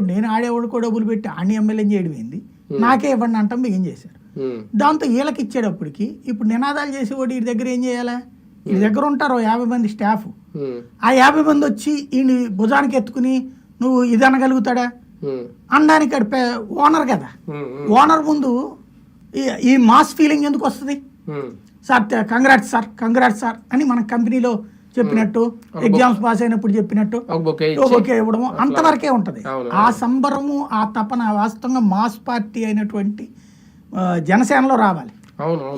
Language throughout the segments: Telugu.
నేను ఆడేవాడు డబ్బులు పెట్టి ఆడిని ఎమ్మెల్యే చేయడం ఏంది నాకే ఇవ్వండి అంటాం బిగిన చేశారు? దాంతో వీళ్ళకి ఇచ్చేటప్పటికి ఇప్పుడు నినాదాలు చేసేవాడు వీడి దగ్గర ఏం చేయాలా? వీడి దగ్గర ఉంటారు యాభై మంది స్టాఫ్. ఆ యాభై మంది వచ్చి ఈయన భుజానికి ఎత్తుకుని నువ్వు ఇది అనగలుగుతాడా అనడానికి ఓనర్ కదా. ఓనర్ ముందు ఈ- ఈ మాస్ ఫీలింగ్ ఎందుకు వస్తుంది? Sir congrats sir congrats sir అని మన కంపెనీలో చెప్పినట్టు ఎగ్జామ్స్ పాస్ అయినప్పుడు చెప్పినట్టు బొకే ఓకే ఇవ్వడము అంతవరకే ఉంటది. ఆ సంబరము ఆ తపన వాస్తవంగా మాస్ పార్టీ అయినటువంటి జనసేనలో రావాలి.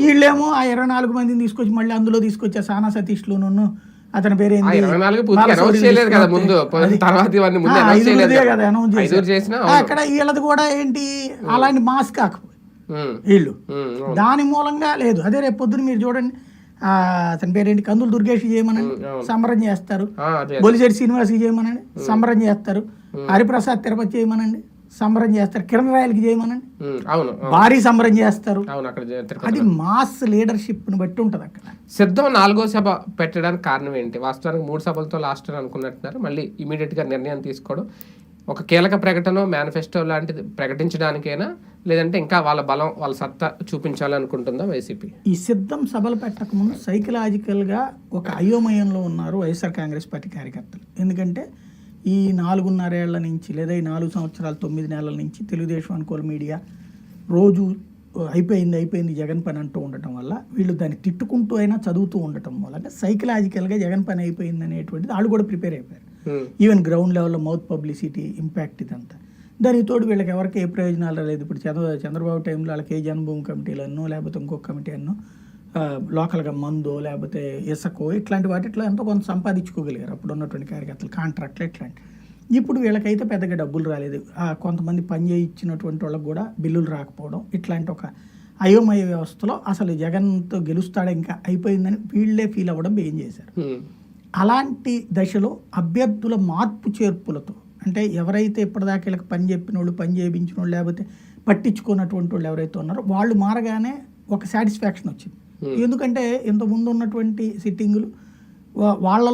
వీళ్ళేమో ఆ ఇరవై నాలుగు మందిని తీసుకొచ్చి మళ్ళీ అందులో తీసుకొచ్చే సానా సతీష్లు అతని పేరు అక్కడ వీళ్ళది కూడా ఏంటి అలాంటి మాస్ కాకపోయి వీళ్ళు. దాని మూలంగా లేదు. అదే రేపు పొద్దున మీరు చూడండి అతని పేరేంటి? కందులు దుర్గేష్ చేయమనండి. సంబరం చేస్తారు. బొలిశెట్టి శ్రీనివాస్ చేయమనండి. సంబరం చేస్తారు. హరిప్రసాద్ తిరుపతి చేయమనండి. సంబరం చేస్తారు. కిరణ్ రాయలకి చేయమనండి. అవును. భారీ సంబరం చేస్తారు. అది మాస్ లీడర్షిప్ని బట్టి ఉంటుంది అక్కడ. సిద్ధం నాలుగో సభ పెట్టడానికి కారణం ఏంటి? వాస్తవానికి మూడు సభలతో లాస్ట్ అని అనుకున్నట్టున్నారు. మళ్ళీ ఇమీడియట్గా నిర్ణయం తీసుకోవడం ఒక కీలక ప్రకటన మేనిఫెస్టో లాంటిది ప్రకటించడానికైనా లేదంటే ఇంకా వాళ్ళ బలం వాళ్ళ సత్తా చూపించాలనుకుంటుందా వైసీపీ? ఈ సిద్ధం సభలు పెట్టకముందు సైకలాజికల్గా ఒక అయోమయంలో ఉన్నారు వైఎస్ఆర్ కాంగ్రెస్ పార్టీ కార్యకర్తలు. ఎందుకంటే ఈ నాలుగున్నరేళ్ళ నుంచి లేదా ఈ నాలుగు సంవత్సరాలు తొమ్మిది నెలల నుంచి తెలుగుదేశం అనుకూల మీడియా రోజు అయిపోయింది అయిపోయింది జగన్ పని అంటూ ఉండటం వల్ల వీళ్ళు దాన్ని తిట్టుకుంటూ అయినా చదువుతూ ఉండటం వల్ల సైకలాజికల్గా జగన్ పని అయిపోయింది అనేటువంటిది వాళ్ళు కూడా ప్రిపేర్ అయిపోయారు. ఈవెన్ గ్రౌండ్ లెవెల్లో మౌత్ పబ్లిసిటీ ఇంపాక్ట్ ఇదంతా. దానికి తోడు వీళ్ళకి ఎవరికి ఏ ప్రయోజనాలు లేదు ఇప్పుడు చంద్ర చంద్రబాబు టైంలో వాళ్ళకి ఏ జన్మభూమి కమిటీలన్నో లేకపోతే ఇంకొక కమిటీ అన్నో లోకల్గా మందో లేకపోతే ఇసకో ఇట్లాంటి వాటిట్లో ఎంతో కొంత సంపాదించుకోగలిగారు. అప్పుడు ఉన్నటువంటి కార్యకర్తలు కాంట్రాక్ట్లు ఇట్లాంటి. ఇప్పుడు వీళ్ళకైతే పెద్దగా డబ్బులు రాలేదు. కొంతమంది పని చేయించినటువంటి వాళ్ళకి కూడా బిల్లులు రాకపోవడం ఇట్లాంటి ఒక అయోమయ వ్యవస్థలో అసలు జగన్తో గెలుస్తాడా ఇంకా అయిపోయిందని వీళ్ళే ఫీల్ అవ్వడం ఏం చేశారు? ఉమ్, అలాంటి దశలో అభ్యర్థుల మార్పు చేర్పులతో అంటే ఎవరైతే ఇప్పటిదాకా వీళ్ళకి పని చెప్పిన వాళ్ళు పని చేయించిన వాళ్ళు లేకపోతే పట్టించుకున్నటువంటి వాళ్ళు ఎవరైతే ఉన్నారో వాళ్ళు మారగానే ఒక సాటిస్ఫాక్షన్ వచ్చింది. ఎందుకంటే ఇంతకుముందు ఉన్నటువంటి సిట్టింగులు వాళ్ళ